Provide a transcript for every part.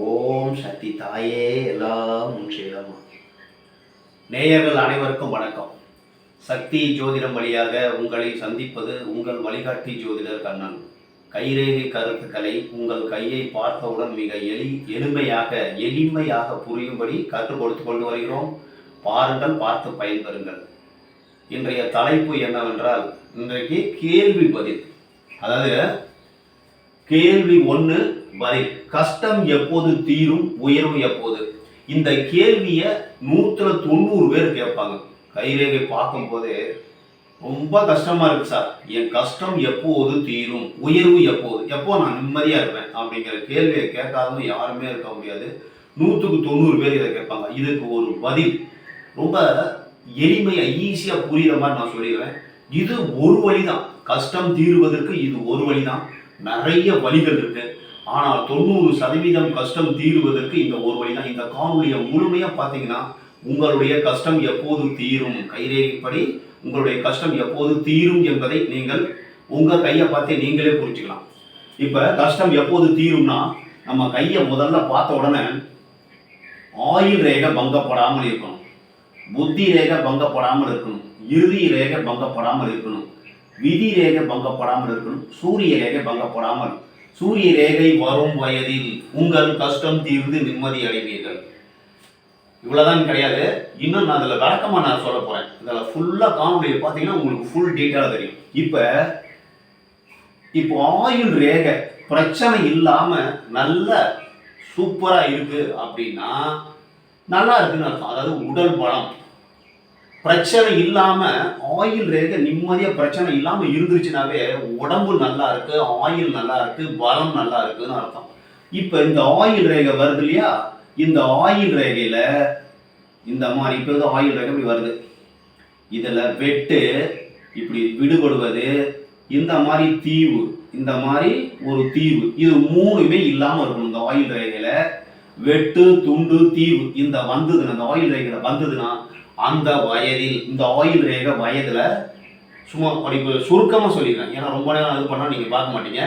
ஓம் சக்தி தாயே எல்லாம் முன்ஷேதம் நேயர்கள் அனைவருக்கும் வணக்கம். சக்தி ஜோதிடம் வழியாக உங்களை சந்திப்பது உங்கள் வழிகாட்டி ஜோதிடர் கண்ணன். கைரேகை கருத்துக்களை உங்கள் கையை பார்த்தவுடன் மிக எளி எளிமையாக எளிமையாக புரியும்படி கற்றுக் கொடுத்து கொண்டு வருகிறோம். பாருங்கள் பார்த்து பயன்பெறுங்கள். இன்றைய தலைப்பு என்னவென்றால் இன்றைக்கு கேள்வி பதில். அதாவது கேள்வி ஒன்று பதில். கஷ்டம் எப்போது தீரும் உயர்வு எப்போது? இந்த கேள்வியை நூற்றுல தொண்ணூறு பேர் கேட்பாங்க. கைரேகை பார்க்கும்போதே ரொம்ப கஷ்டமா இருக்கு சார். என் கஷ்டம் எப்போது தீரும் உயர்வு எப்போது? எப்போ நான் நிம்மதியா இருப்பேன்? அப்படிங்கிற கேள்வியை கேட்காதவங்க யாருமே இருக்க முடியாது. நூற்றுக்கு தொண்ணூறு பேர் இதை கேட்பாங்க. இதுக்கு ஒரு பதில். ரொம்ப எளிமையா ஈஸியா புரியுற மாதிரி நான் சொல்லிடுறேன். இது ஒரு வழிதான். கஷ்டம் தீருவதற்கு இது ஒரு வழிதான். நிறைய வழிகள் இருக்கு. ஆனால் தொண்ணூறு சதவீதம் கஷ்டம் தீருவதற்கு இந்த ஒரு வழி தான் இந்த காணொலியை முழுமையா பார்த்தீங்கன்னா உங்களுடைய கஷ்டம் எப்போது தீரும்? கைரேகைப்படி உங்களுடைய கஷ்டம் எப்போது தீரும் என்பதை நீங்கள் உங்க கையை பார்த்தே நீங்களே புரிஞ்சுக்கலாம். இப்ப கஷ்டம் எப்போது தீரும்னா நம்ம கையை முதல்ல பார்த்த உடனே ஆயுள் ரேகை பங்கப்படாமல் இருக்கணும். புத்தி ரேகை பங்கப்படாமல் இருக்கணும். இறுதி ரேகை பங்கப்படாமல் இருக்கணும். விதி ரேகை பங்கப்படாமல் இருக்கணும். சூரிய ரேகை பங்கப்படாமல் சூரிய ரேகை வரும் வயதில் உங்கள் கஷ்டம் தீர்ந்து நிம்மதி அடைவீர்கள். இவ்வளோதான் கிடையாது. இன்னும் நான் அதில் விளக்கமாக நான் சொல்ல போகிறேன் இதில் ஃபுல்லாக காணொலியை பார்த்தீங்கன்னா உங்களுக்கு ஃபுல் டீட்டெயிலாக தெரியும். இப்போ இப்போ ஆயுள் ரேகை பிரச்சனை இல்லாமல் நல்ல சூப்பராக இருக்குது அப்படின்னா நல்லா இருக்குன்னு அர்த்தம். அதாவது உடல் பலம். பிரச்சனை இல்லாம ஆயில் ரேக நிம்மதியா பிரச்சனை இல்லாம இருந்துருச்சுனாவே உடம்பு நல்லா இருக்கு ஆயில் நல்லா இருக்கு பலம் நல்லா இருக்குன்னு அர்த்தம். இப்ப இந்த ஆயில் ரேகை வருது இல்லையா? இந்த ஆயில் ரேகையில இந்த மாதிரி இப்ப வந்து ஆயில் ரேகை இப்படி வருது. இதுல வெட்டு இப்படி விடுபடுவது இந்த மாதிரி தீவு இந்த மாதிரி ஒரு தீவு இது மூணுமே இல்லாம இருக்கணும் இந்த ஆயில் ரேகையில. வெட்டு துண்டு தீவு இந்த வந்ததுன்னா இந்த ஆயில் ரேகையில வந்ததுன்னா அந்த வயதில் இந்த ஆயில் ரேகை வயதில் சும்மா அப்படி சுருக்கமாக சொல்லிடுறேன். ஏன்னா ரொம்ப நேரம் இது பண்ணால் நீங்கள் பார்க்க மாட்டீங்க.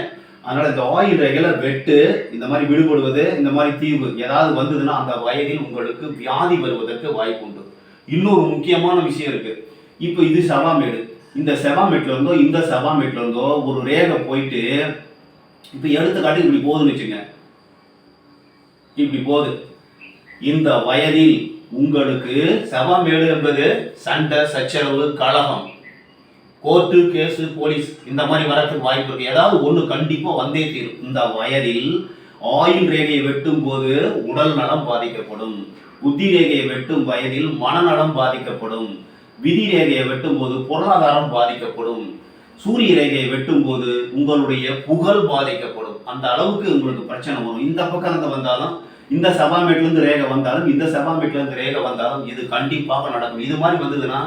அதனால் இந்த ஆயில் ரேகையில் வெட்டு இந்த மாதிரி விடுபடுவது இந்த மாதிரி தீவு ஏதாவது வந்ததுன்னா அந்த வயதில் உங்களுக்கு வியாதி வருவதற்கு வாய்ப்பு உண்டு. இன்னொரு முக்கியமான விஷயம் இருக்குது இப்போ இது செவாமேடு இந்த செவாமேட்ல இருந்தோ இந்த செவாமேட்ல இருந்தோ ஒரு ரேகை போயிட்டு இப்போ எடுத்துக்காட்டு இப்படி போகுதுன்னு வச்சுங்க இப்படி போகுது. இந்த வயதில் உங்களுக்கு சபமேடு என்பது சண்டை சச்சரவு கழகம் கோர்ட்டு கேஸு போலீஸ் இந்த மாதிரி வரத்துக்கு வாய்ப்பு இருக்கு. ஏதாவது ஒன்று கண்டிப்பாக வந்தே தீரும். இந்த வயதில் ஆயுள் ரேகையை வெட்டும் போது உடல் நலம் பாதிக்கப்படும். புத்தி ரேகையை வெட்டும் வயதில் மனநலம் பாதிக்கப்படும். விதி ரேகையை வெட்டும் போது பொருளாதாரம் பாதிக்கப்படும். சூரிய ரேகையை வெட்டும் போது உங்களுடைய புகழ் பாதிக்கப்படும். அந்த அளவுக்கு உங்களுக்கு பிரச்சனை வரும். இந்த பக்கம் இருந்து வந்தாலும் இந்த செவாமேட்ல இருந்து ரேகை வந்தாலும் இந்த செவாமேட்ல இருந்து ரேகை வந்தாலும் இது கண்டிப்பாக நடக்கும். இது மாதிரி வந்ததுன்னா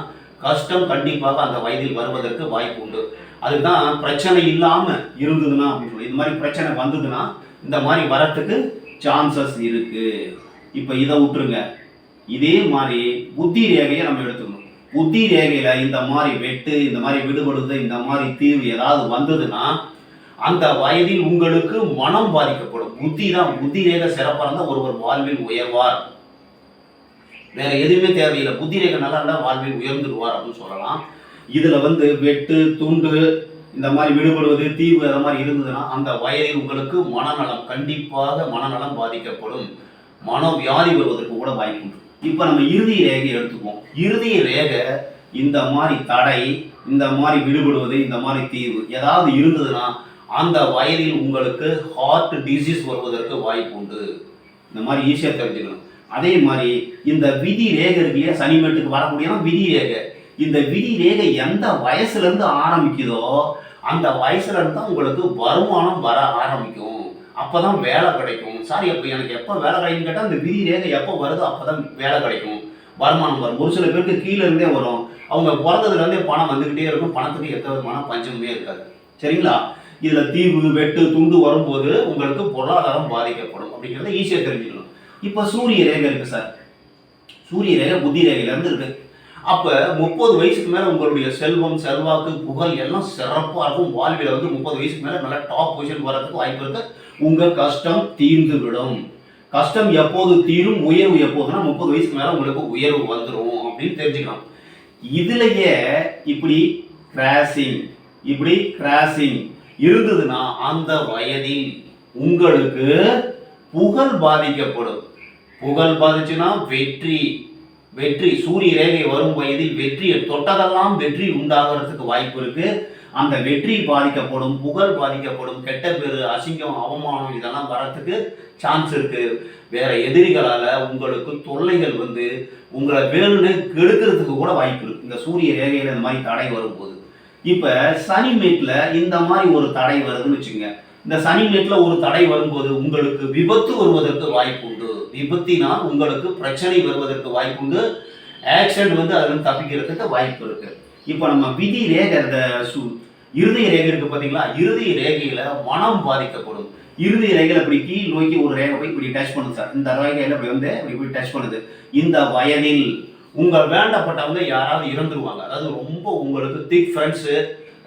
கஷ்டம் கண்டிப்பாக அந்த வயதில் வருவதற்கு வாய்ப்பு உண்டு. அதுதான் பிரச்சனை இல்லாம இருந்ததுன்னா அப்படின்னு சொல்லி இது மாதிரி பிரச்சனை வந்ததுன்னா இந்த மாதிரி வரத்துக்கு சான்சஸ் இருக்கு. இப்போ இதை விட்டுருங்க. இதே மாதிரி புத்தி ரேகையை நம்ம எடுத்துக்கணும். புத்தி ரேகையில இந்த மாதிரி வெட்டு இந்த மாதிரி விடுபடுது இந்த மாதிரி தீவு ஏதாவது வந்ததுன்னா அந்த வயதில் உங்களுக்கு மனம் பாதிக்கப்படும். புத்தி தான் புத்தி ரேகை சிறப்பாக இருந்தால் ஒருவர் வாழ்வில் உயர்வார். வேற எதுவுமே தேவையில்லை. புத்தி ரேகை நல்லா இருந்தால் வாழ்வில் உயர்ந்துடுவார் அப்படின்னு சொல்லலாம். இதுல வந்து வெட்டு துண்டு இந்த மாதிரி விடுபடுவது தீவு அந்த மாதிரி இருந்ததுன்னா அந்த வயதில் உங்களுக்கு மனநலம் கண்டிப்பாக மனநலம் பாதிக்கப்படும். மனவியாதி வருவதற்கு கூட வாய்ப்பு இப்போ நம்ம இறுதி ரேகை எடுத்துக்குவோம். இறுதி ரேகை இந்த மாதிரி தடை இந்த மாதிரி விடுபடுவது இந்த மாதிரி தீவு ஏதாவது இருந்ததுன்னா அந்த வயதில் உங்களுக்கு ஹார்ட் டிசீஸ் வருவதற்கு வாய்ப்பு உண்டு. இந்த மாதிரி ஈஸியாக தெரிஞ்சுக்கணும். அதே மாதிரி இந்த விதி ரேகை இருக்கு சனிமேட்டுக்கு வரக்கூடியதான் விதி ரேகை. இந்த விதி ரேகை எந்த வயசுலேருந்து ஆரம்பிக்குதோ அந்த வயசுல இருந்து தான் உங்களுக்கு வருமானம் வர ஆரம்பிக்கும். அப்பதான் வேலை கிடைக்கும். சாரி அப்போ எனக்கு எப்போ வேலை கிடைக்கும்னு கேட்டால் அந்த விதி ரேகை எப்போ வருதோ அப்பதான் வேலை கிடைக்கும். வருமானம் வரும். ஒரு சில பேருக்கு கீழே இருந்தே வரும். அவங்க பிறந்ததுலேருந்தே பணம் வந்துக்கிட்டே இருக்கும். பணத்துக்கு எந்த விதமான பஞ்சமுமே இருக்காது. சரிங்களா? இதில் தீவு வெட்டு துண்டு வரும்போது உங்களுக்கு பொருளாதாரம் பாதிக்கப்படும் அப்படிங்கிறத ஈஸியாக தெரிஞ்சுக்கணும். இப்போ சூரிய ரேகை இருக்கு சார். சூரிய ரேகை புத்தி ரேகையிலேருந்து இருக்குது அப்போ முப்பது வயசுக்கு மேலே உங்களுடைய செல்வம் செல்வாக்கு புகழ் எல்லாம் சிறப்பாக இருக்கும். வாழ்வில் வந்து முப்பது வயசுக்கு மேலே நல்லா டாப் பொசிஷன் வர்றதுக்கு வாய்ப்பு இருக்கு. உங்கள் கஷ்டம் தீர்ந்து விடும் கஷ்டம் எப்போது தீரும்? உயர்வு எப்போதுன்னா முப்பது வயசுக்கு மேலே உங்களுக்கு உயர்வு வந்துடும் அப்படின்னு தெரிஞ்சுக்கலாம் இதுலயே இப்படி கிராசிங் இப்படி கிராசிங் இருந்ததுன்னா அந்த வயதில் உங்களுக்கு புகழ் பாதிக்கப்படும். புகழ் பாதிச்சுன்னா வெற்றி வெற்றி சூரிய ரேகை வரும் வயதில் வெற்றியை தொட்டதெல்லாம் வெற்றி உண்டாகிறதுக்கு வாய்ப்பு இருக்கு. அந்த வெற்றி பாதிக்கப்படும் புகழ் பாதிக்கப்படும் கெட்ட பேரு அசிங்கம் அவமானம் இதெல்லாம் வரத்துக்கு சான்ஸ் இருக்கு. வேற எதிரிகளால உங்களுக்கு தொல்லைகள் வந்து உங்களை வேணும்னு கெடுக்கிறதுக்கு கூட வாய்ப்பு இருக்கு. இந்த சூரிய ரேகையில இந்த மாதிரி தடை வரும்போது. இப்போ சனி மேட்ல இந்த மாதிரி ஒரு தடை வருதுன்னு வச்சுங்க இந்த சனி மேட்ல ஒரு தடை வரும்போது உங்களுக்கு விபத்து வருவதற்கு வாய்ப்பு உண்டு. விபத்தினால் உங்களுக்கு பிரச்சனை வருவதற்கு வாய்ப்பு உண்டு. ஆக்சிடென்ட் வந்து அதுல தப்பிக்கிறதுக்கு வாய்ப்பு இருக்கு. இப்போ நம்ம விதி ரேகை இந்த சு இறுதி ரேகை இருக்கு பார்த்தீங்களா இறுதி ரேகையில மனம் பாதிக்கப்படும். இறுதி ரேகையில இப்படி கீழ் நோக்கி ஒரு ரேகை போய் இப்படி டச் பண்ணுது சார். இந்த ரேகையில இப்படி வந்து இப்படி போய் டச் பண்ணுது. இந்த வயதில் உங்கள் வேண்டப்பட்டவங்க யாராவது இறந்துருவாங்க. அதாவது ரொம்ப உங்களுக்கு திக் ஃப்ரெண்ட்ஸு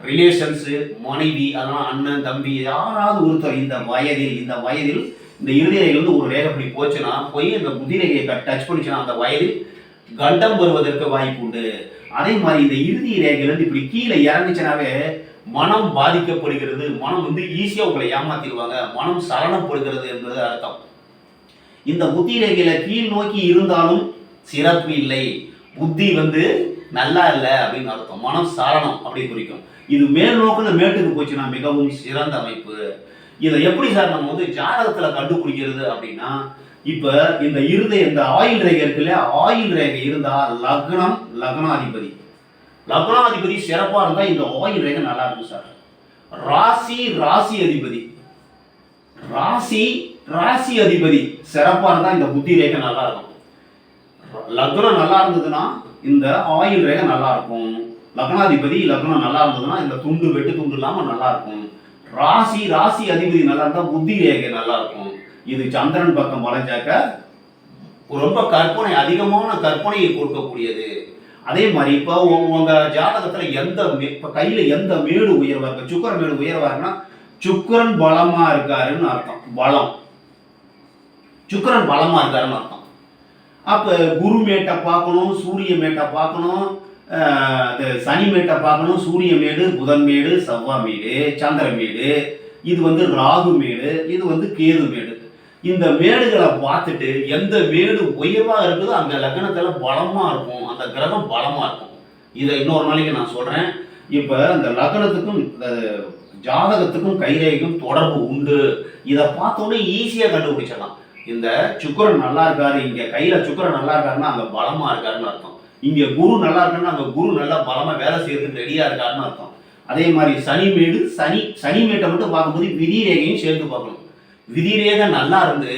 ரிலேஷன்ஸு மனைவி அதெல்லாம் அண்ணன் தம்பி யாராவது ஒருத்தர் இந்த வயதில் இந்த வயதில் இந்த இருதய வந்து ஒரு ரேகப்படி போச்சுன்னா போய் இந்த முதிரையை டச் பண்ணிச்சுன்னா அந்த வயதில் கண்டம் வருவதற்கு வாய்ப்பு உண்டு. அதே மாதிரி இந்த இறுதி ரேகையிலேருந்து இப்படி கீழே இறங்குச்சுனாவே மனம் பாதிக்கப்படுகிறது. மனம் வந்து ஈஸியாக உங்களை ஏமாத்திடுவாங்க. மனம் சலனப்படுகிறது என்பது அர்த்தம். இந்த புத்தி ரேகையில கீழ் நோக்கி இருந்தாலும் சிறப்பு இல்லை புத்தி வந்து நல்லா இல்லை அப்படின்னு அர்த்தம். மனம் சாரணம் அப்படின்னு குறிக்கும். இது மேல் நோக்கில் மேட்டுக்கு போச்சுன்னா மிகவும் சிறந்த அமைப்பு. இதை எப்படி சார் நம்ம வந்து ஜாதகத்தில் கண்டுபிடிக்கிறது அப்படின்னா இப்போ இந்த இருந்த இந்த ஆயில் ரேகை இருக்குல்ல ஆயில் ரேகை இருந்தால் லக்னம் லக்னாதிபதி. லக்னாதிபதி சிறப்பாக இருந்தால் இந்த ஆயில் ரேகை நல்லா இருக்கும் சார். ராசி ராசி அதிபதி. ராசி ராசி அதிபதி சிறப்பாக இருந்தால் இந்த புத்தி ரேகை நல்லா இருக்கும். லக்னம் நல்லா இருந்ததுன்னா இந்த ஆயில் ரேகை நல்லா இருக்கும். லக்னாதிபதி லக்னம் நல்லா இருந்ததுன்னா இந்த துண்டு வெட்டு துண்டு இல்லாமல் நல்லா இருக்கும். ராசி ராசி அதிபதி நல்லா இருந்தால் புத்தி ரேகை நல்லா இருக்கும். இது சந்திரன் பக்கம் வளைஞ்சாக்க ரொம்ப கற்பனை அதிகமான கற்பனையை கொடுக்கக்கூடியது. அதே மாதிரி இப்போ உங்க ஜாதகத்துல எந்த இப்போ கையில் கையில எந்த மேடு உயர்வா இருக்கு? சுக்கரன் மேடு உயர்வாருன்னா சுக்கரன் சுக்கிரன் பலமா இருக்காருன்னு அர்த்தம். பலம். சுக்கிரன் பலமா இருக்காருன்னு அர்த்தம். அப்போ குரு மேட்டை பார்க்கணும் சூரிய மேட்டை பார்க்கணும் அது சனி மேட்டை பார்க்கணும் சூரிய மேடு புதன் மேடு செவ்வா மேடு சந்திர மேடு இது வந்து ராகு மேடு இது வந்து கேது மேடு. இந்த மேடுகளை பார்த்துட்டு எந்த மேடு உயர்வாக இருக்குதோ அந்த லக்னத்தில் பலமாக இருக்கும். அந்த கிரகம் பலமாக இருக்கும். இதை இன்னொரு நாளைக்கு நான் சொல்கிறேன் இப்போ இந்த லக்னத்துக்கும் இந்த ஜாதகத்துக்கும் கைரேகைக்கும் தொடர்பு உண்டு. இதை பார்த்தோன்னே ஈஸியாக கண்டுபிடிச்சிடலாம். இந்த சுக்கரன் நல்லா இருக்காரு இங்க கையில சுக்கரன் நல்லா இருக்காருன்னா அங்க பலமா இருக்காருன்னு அர்த்தம். இங்க குரு நல்லா இருக்குன்னா அங்க குரு நல்லா பலமா வேலை செய்யறதுக்கு ரெடியா இருக்காருன்னு அர்த்தம். அதே மாதிரி சனி மேடு சனி சனி மேட்டை மட்டும் பார்க்கும்போது விதி ரேகையும் சேர்த்து பார்க்கணும். விதி ரேகை நல்லா இருந்து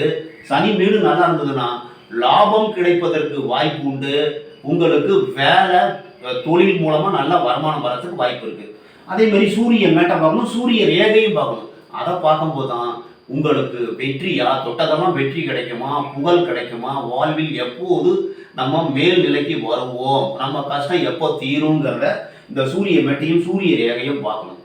சனி மேடு நல்லா இருந்ததுன்னா லாபம் கிடைப்பதற்கு வாய்ப்பு உண்டு. உங்களுக்கு வேலை தொழில் மூலமா நல்ல வருமானம் வரதுக்கு வாய்ப்பு இருக்கு. அதே மாதிரி சூரிய மேட்டை பார்க்கணும் சூரிய ரேகையும் பார்க்கணும். அதை பார்க்கும்போது தான் உங்களுக்கு வெற்றியா? தொட்டதமாக வெற்றி கிடைக்குமா? புகழ் கிடைக்குமா? வாழ்வில் எப்போது நம்ம மேல் நிலைக்கு வருவோம்? நம்ம கஷ்டம் எப்போ தீருங்கிறத இந்த சூரிய மெட்டையும் சூரிய ரேகையும் பார்க்கணும்.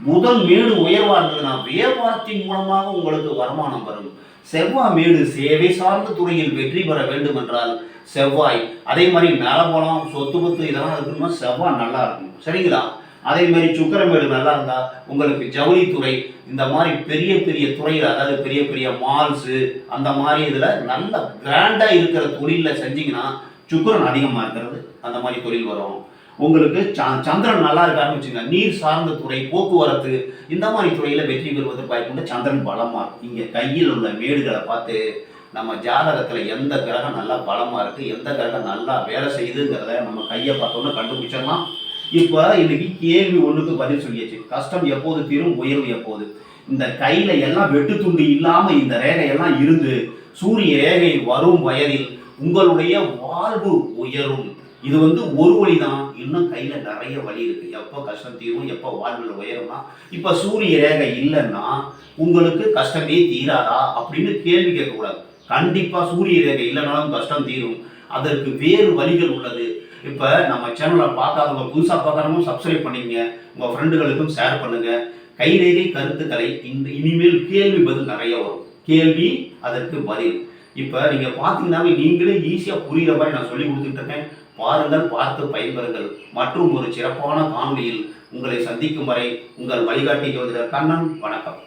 முதல் மேடு உயர்வா இருந்ததுன்னா வியாபாரத்தின் மூலமாக உங்களுக்கு வருமானம் வரும். செவ்வாய் மேடு சேவை சார்ந்த துறையில் வெற்றி பெற வேண்டும் என்றால் செவ்வாய் அதே மாதிரி நலபலம் சொத்து பத்து இதெல்லாம் இருக்கணும்னா செவ்வாய் நல்லா இருக்கும் சரிங்களா? அதே மாதிரி சுக்கிரமேடு நல்லா இருந்தால் உங்களுக்கு ஜவுளித்துறை இந்த மாதிரி பெரிய பெரிய துறையில் அதாவது பெரிய பெரிய மால்ஸு அந்த மாதிரி இதில் நல்ல கிராண்டாக இருக்கிற தொழிலில் செஞ்சிங்கன்னா சுக்கிரன் அதிகமாக இருக்கிறது. அந்த மாதிரி தொழில் வரும். உங்களுக்கு ச- சந்திரன் நல்லா இருக்காருன்னு வச்சுக்கோங்க. நீர் சார்ந்த துறை போக்குவரத்து இந்த மாதிரி துறையில் வெற்றி பெறுவதற்கு வாய்ப்புண்டு சந்திரன் பலமாக இருக்கும் இங்கே கையில் உள்ள மேடுகளை பார்த்து நம்ம ஜாதகத்தில் எந்த கிரகம் நல்லா பலமாக இருக்குது எந்த கிரகம் நல்லா வேலை செய்யுதுங்கிறத நம்ம கையை பார்த்தோன்னே கண்டுபிடிச்சிடலாம். இப்போ இன்னைக்கு கேள்வி ஒன்றுக்கு பதில் சொல்லியாச்சு. கஷ்டம் எப்போது தீரும் உயர்வு எப்போது? இந்த கையில எல்லாம் வெட்டு துண்டு இல்லாம இந்த ரேகையெல்லாம் இருந்து சூரிய ரேகை வரும் வயதில் உங்களுடைய வாழ்வு உயரும். இது வந்து ஒரு வழி தான் இன்னும் கையில நிறைய வழி இருக்கு. எப்போ கஷ்டம் தீரும் எப்போ வாழ்வில் உயரும்னா இப்ப சூரிய ரேகை இல்லைன்னா உங்களுக்கு கஷ்டமே தீராதா அப்படின்னு கேள்வி கேட்கக்கூடாது. கண்டிப்பா சூரிய ரேகை இல்லைனாலும் கஷ்டம் தீரும். அதற்கு வேறு வழிகள் உள்ளது. இப்போ நம்ம சேனலை பார்க்காதவங்க புதுசாக பார்க்குறவங்க சப்ஸ்கிரைப் பண்ணிக்கங்க. உங்கள் ஃப்ரெண்டுகளுக்கும் ஷேர் பண்ணுங்கள் கைரேகை கருத்துக்களை இந்த இனிமேல் கேள்வி பதில் நிறைய வரும். கேள்வி அதற்கு பதில். இப்போ நீங்கள் பார்த்தீங்கன்னாவே நீங்களே ஈஸியாக புரிகிற மாதிரி நான் சொல்லி கொடுத்துட்டு இருக்கேன். பாருங்கள் பார்த்து பயன்பெறுங்கள். மற்றும் ஒரு சிறப்பான காணொலியில் உங்களை சந்திக்கும் வரை உங்கள் வழிகாட்டி ஜோதிடர் கண்ணன். வணக்கம்.